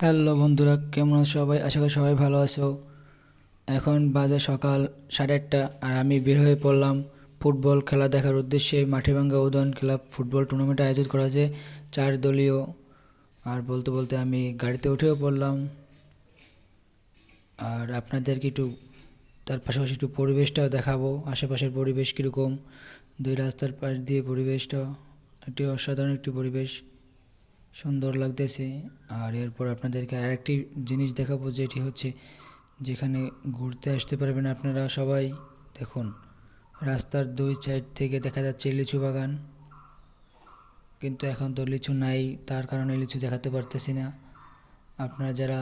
Hello বন্ধুরা, কেমন আছো সবাই? আশা করি সবাই ভালো আছো। এখন বাজে সকাল সাড়ে আটটা আর আমি বের হয়ে পড়লাম ফুটবল খেলা দেখার উদ্দেশ্যে। Matibhanga Udayan club football tournament আয়োজন করা হয়েছে চার দলীয়। আর বলতে বলতে আমি গাড়িতে উঠেও পড়লাম। আর আপনাদেরকে একটু, তার পাশাপাশি একটু পরিবেশটাও দেখাবো। আশেপাশের পরিবেশ কীরকম? দুই রাস্তার পাশ দিয়ে পরিবেশটা একটি অসাধারণ একটি পরিবেশ। সুন্দর লাগতেছে। আর এরপর আপনাদেরকে আরেকটি জিনিস দেখাবো, যেটি হচ্ছে যেখানে ঘুরতে আসতে পারবেন আপনারা সবাই। দেখুন, রাস্তার দুই সাইড থেকে দেখা যাচ্ছে লিচু বাগান। কিন্তু এখন তো লিচু নাই, তার কারণে লিচু দেখাতে পারতেছি না। আপনারা যারা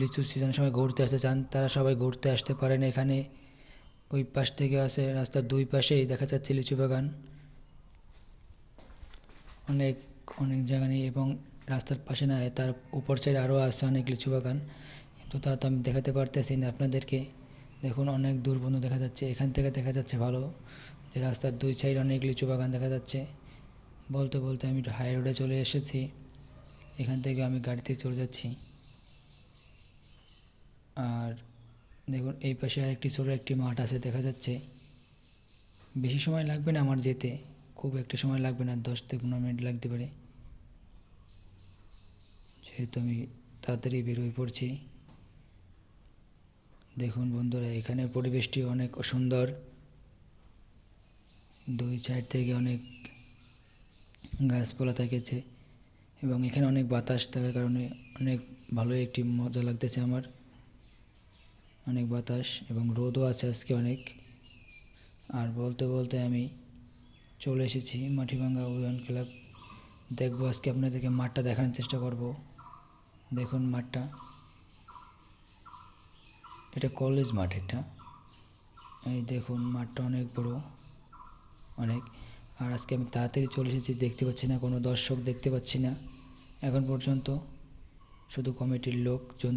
লিচু সিজনের সময় ঘুরতে আসতে চান, তারা সবাই ঘুরতে আসতে পারেন এখানে। ওই পাশ থেকে আছে, রাস্তার দুই পাশেই দেখা যাচ্ছে লিচু বাগান। অনেক অনেক জায়গা নেই এবং রাস্তার পাশে না, তার উপর সাইড আরও আছে অনেক লিচু বাগান। কিন্তু তা তো আমি দেখাতে পারতেছি না আপনাদেরকে। দেখুন, অনেক দূর পর্যন্ত দেখা যাচ্ছে, এখান থেকে দেখা যাচ্ছে ভালো। যে রাস্তার দুই সাইড অনেক লিচু বাগান দেখা যাচ্ছে। বলতে বলতে আমি একটু হাই রোডে চলে এসেছি। এখান থেকে আমি গাড়িতে চলে যাচ্ছি। আর দেখুন, এই পাশে আরেকটি ছোটো একটি মাঠ আছে দেখা যাচ্ছে। বেশি সময় লাগবে না আমার যেতে। খুব একটা সময় লাগবে না দশ থেকে পনেরো মিনিট লাগতে পারে। যেহেতু আমি তাড়াতাড়ি বের হয়ে পড়ছি। দেখুন বন্ধুরা, এখানে পরিবেশটি অনেক সুন্দর। দুই সাইড থেকে অনেক গাছপালা থেকেছে এবং এখানে অনেক বাতাস থাকার কারণে অনেক ভালো একটি মজা লাগতেছে আমার। অনেক বাতাস এবং রোদও আছে আজকে অনেক। আর বলতে বলতে আমি চলে এসেছি মাটিভাঙ্গা উদয়ন ক্লাব। দেখব আজকে আপনাদেরকে মাঠটা দেখানোর চেষ্টা করব। দেখুন মাঠটা। এটা কলেজ মাঠ এটা। এই দেখুন মাঠটা অনেক বড়। অনেক। আর আজকে আমি তাড়াতাড়ি চলে এসেছি, দেখতে পাচ্ছি না, কোনো দর্শক দেখতে পাচ্ছি না। এখন পর্যন্ত শুধু কমিটির লোকজন